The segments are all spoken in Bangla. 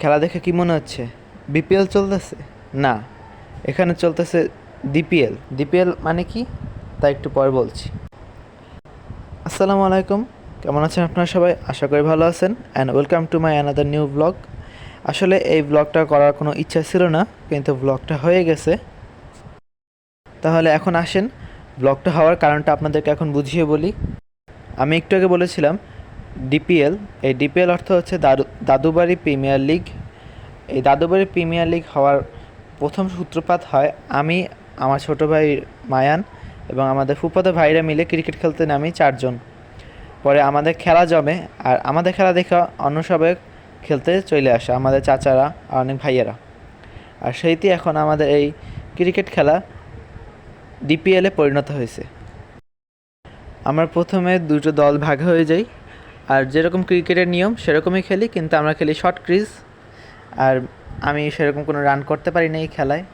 খেলা দেখে কি মনে হচ্ছে? বিপিএল চলতেছে? না। এখানে চলতেছে ডিপিএল ডিপিএল মানে কি? তা একটু পরে বলছি। আসসালামু আলাইকুম। কেমন আছেন আপনারা সবাই? আশা করি ভালো আছেন। And welcome to my another new blog আসলে এই ব্লগটা করার কোনো ইচ্ছা ছিল না, কিন্তু ব্লগটা হয়ে গেছে। তাহলে এখন আসেন। ব্লগটা হওয়ার কারণটা আপনাদেরকে এখন বুঝিয়ে বলি। আমি একটু আগে বলেছিলাম ডিপিএল এই ডিপিএল অর্থ হচ্ছে দাদু, দাদুবাড়ি প্রিমিয়ার লিগ। এই দাদুবাড়ি প্রিমিয়ার লিগ হওয়ার প্রথম সূত্রপাত হয় আমি, আমার ছোট ভাই মায়ান এবং আমাদের ফুফাতো ভাইরা মিলে ক্রিকেট খেলতে নামি চারজন। পরে আমাদের খেলা জমে আর আমাদের খেলা দেখে অন্য সবাই খেলতে চলে আসে, আমাদের চাচারা আর অনেক ভাইয়েরা। আর সেইটি এখন আমাদের এই ক্রিকেট খেলা ডিপিএলে পরিণত হয়েছে। আমরা প্রথমে দুটো দল ভাগ হয়ে যাই। আর যেরকম ক্রিকেটের নিয়ম, সেরকমই খেলি, কিন্তু আমরা খেলি শর্ট ক্রিজ আর আমি সেরকম কোনো রান করতে পারি না এই খেলায়।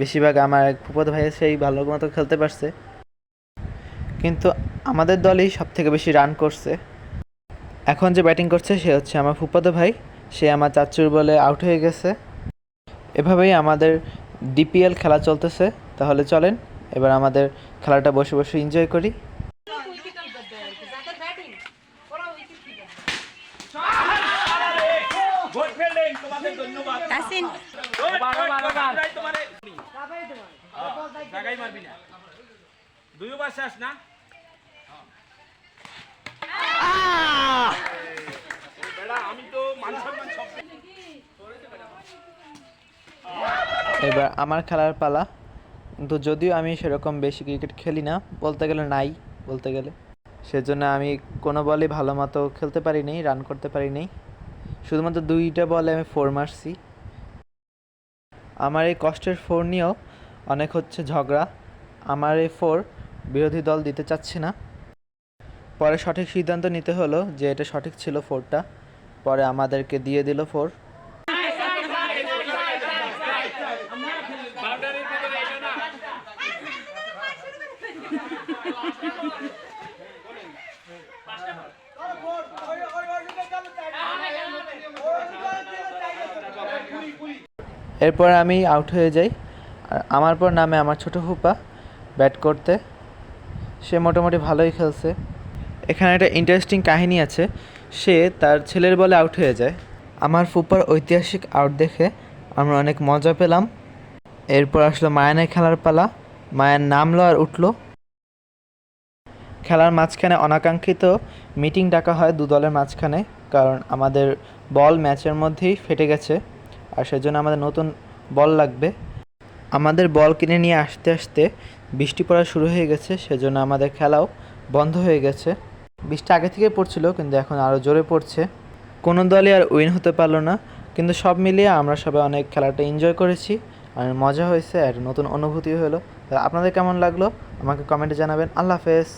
বেশিরভাগ আমার এক ফুফাতো ভাই সেই ভালো মতো খেলতে পারছে। কিন্তু আমাদের দলই সব থেকে বেশি রান করছে। এখন যে ব্যাটিং করছে, সে হচ্ছে আমার ফুফাতো ভাই। সে আমার চাচুর বলে আউট হয়ে গেছে। এভাবেই আমাদের ডিপিএল খেলা চলতেছে। তাহলে চলেন, এবার আমাদের খেলাটা বসে বসে এনজয় করি। গুড ফিল্ডিং তোমাদের ধন্যবাদ। তাসিন। আমরাই তোমারে। জাগাই মারবি না। দুই ওভার শেষ না? আমি তো সম্মান সব এবার আমার খেলার পালা। কিন্তু যদিও আমি সেরকম বেশি ক্রিকেট খেলি না বলতে গেলে নাই বলতে গেলে। সেজন্য আমি কোনো বলে ভালো মতো খেলতে পারিনি রান করতে পারিনি। শুধুমাত্র দুইটা বলে আমি ফোর মারছি। আমার এই কষ্টের ফোর নিয়েও অনেক হচ্ছে ঝগড়া। আমার এই ফোর বিরোধী দল দিতে চাচ্ছে না। পরে সঠিক সিদ্ধান্ত নিতে হলো যে এটা সঠিক ছিল ফোরটা পরে আমাদেরকে দিয়ে দিল ফোর এরপর আমি আউট হয়ে যাই। আর আমার পর নামে আমার ছোট ফুপা ব্যাট করতে। সে মোটামুটি ভালোই খেলছে। এখানে একটা ইন্টারেস্টিং কাহিনী আছে। সে তার ছেলের বলে আউট হয়ে যায়। আমার ফুপার ঐতিহাসিক আউট দেখে আমরা অনেক মজা পেলাম। এরপর আসলো মায়ানের খেলার পালা। মায়ান নামলো আর উঠল। খেলার মাঝখানে অনাকাঙ্ক্ষিত মিটিং ডাকা হয় দু দলের মাঝখানে, কারণ আমাদের বল ম্যাচের মধ্যেই ফেটে গেছে। আর সেজন্য আমাদের নতুন বল লাগবে। আমাদের বল কিনে নিয়ে আসতে আসতে বৃষ্টি পড়া শুরু হয়ে গেছে, সেজন্য আমাদের খেলাও বন্ধ হয়ে গেছে। বৃষ্টি আগে থেকে পড়ছিল, কিন্তু এখন আরও জোরে পড়ছে। কোনো দলই আর উইন হতে পারল না, কিন্তু সব মিলিয়ে আমরা সবাই অনেক খেলাটা এনজয় করেছি, আর মজা হয়েছে, আর নতুন অনুভূতি হলো। আপনাদের কেমন লাগল? আমাকে কমেন্টে জানাবেন। আল্লাহ হাফেজ।